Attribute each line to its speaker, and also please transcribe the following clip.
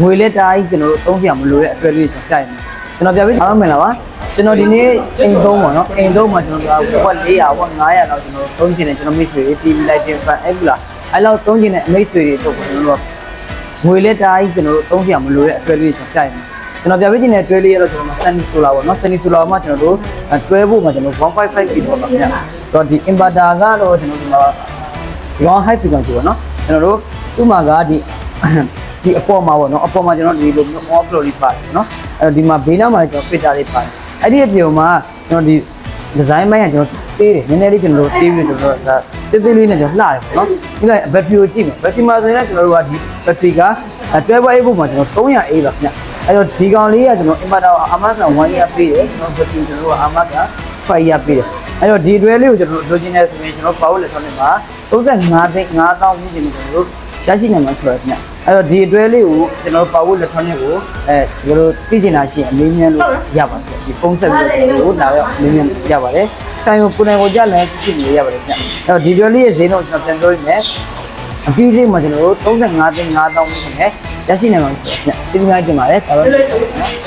Speaker 1: ငွေလက်တိုင်းကျွန်တော်တို့သုံးပြမလို့တဲ့အတွက်လေးကျွန်တော်ကြိုက်မယ်ကျွန်တော်ပြပေးအားမင်္ဂလာပါကျွန်တော်ဒီနေ့အိမ်သုံးပါနော်အိမ်သုံးမှာကျွန်တော်ကဘတ်400ဘတ်900လောက်ကျွန်တော်သုံးချင်တယ်ကျွန်တော်မိတ်ဆွေတွေ TV lighting fan အဲ့လိုအဲ့လောက်သုံးချင်တဲ့မိတ်ဆွေတွေတို့ကျွန်တော်တို့ငွေလက်တိုင်းကျွန်တော်တို့သုံးပြမလို့တဲ့အတွက်လေးကျွန်တော်ကြိုက်မယ်ကျွန်တော်ပြပေးခြင်းတဲ့တွဲလေးရတော့ကျွန်တော် Sunny Solar ပေါ့နော် Sunny Solar မှာကျွန်တော်တို့တွဲဖို့မှာကျွန်တော်155 kW ပါခင်ဗျာတော့ဒီ inverter ကတော့ကျွန်တော်ဒီမှာ long high frequency ပေါ့နော်ကျွန်တော်တို့ဥမာကဒီ ဒီအပေါ်မှာပေါ့နော်အပေါ်မှာကျွန်တော်ဒီလိုမျိုး more flow လေးပါတယ်နော်အဲ့တော့ဒီမှာဘေးနားမှာကျွန်တော် filter လေးပါတယ်အဲ့ဒီအပြင်မှာကျွန်တော်ဒီ design ပိုင်းကကျွန်တော်တေးတယ်နည်းနည်းလေးကျွန်တော်တို့တေးပြီးကျွန်တော်ဒါတေးသေးလေးနဲ့ကျွန်တော်လှတယ်ပေါ့နော်ဒီက battery ကိုကြည့်မယ် battery မှာဆိုရင်လည်းကျွန်တော်တို့ကဒီ battery က12 volt ဖို့မှာကျွန်တော် 300 A ပါခင်ဗျအဲ့တော့ဒီကောင်လေးကကျွန်တော် inverter အာမခံ1 year ပေးတယ်ကျွန်တော် battery ကျွန်တော်တို့ကအာမခံ5 year ပေးတယ်အဲ့တော့ဒီတွဲလေးကိုကျွန်တော်လိုချင်နေဆိုရင်ကျွန်တော် power electronic မှာ35သိန်း5000ဝန်းကျင်ကျွန်တော်တို့ ရရှိနိုင်မှာဆိုတော့ခင်ဗျအဲ့တော့ဒီအတွဲလေးကိုကျွန်တော် power electronic ကိုအဲဒီလိုသိချင်တာရှိရင်အမေးမြန်းလို့ရပါတယ်ဒီဖုန်းဆက်ပြီးတော့လာတော့အမေးမြန်းရပါတယ်ဆိုင်ကိုကိုယ်တိုင်ကိုကြလည်းသိချင်လို့ရပါတယ်ခင်ဗျအဲ့တော့ဒီတွဲလေးရဲ့ဈေးတော့ကျွန်တော်ပြန်ပြောရမယ်အပြီးစိတ်မှာကျွန်တော်တို့35သိန်း5000ဝန်းကျင်နဲ့ရရှိနိုင်မှာဆိုတော့ခင်ဗျသိချင်တာတင်ပါတယ်ဒါပဲ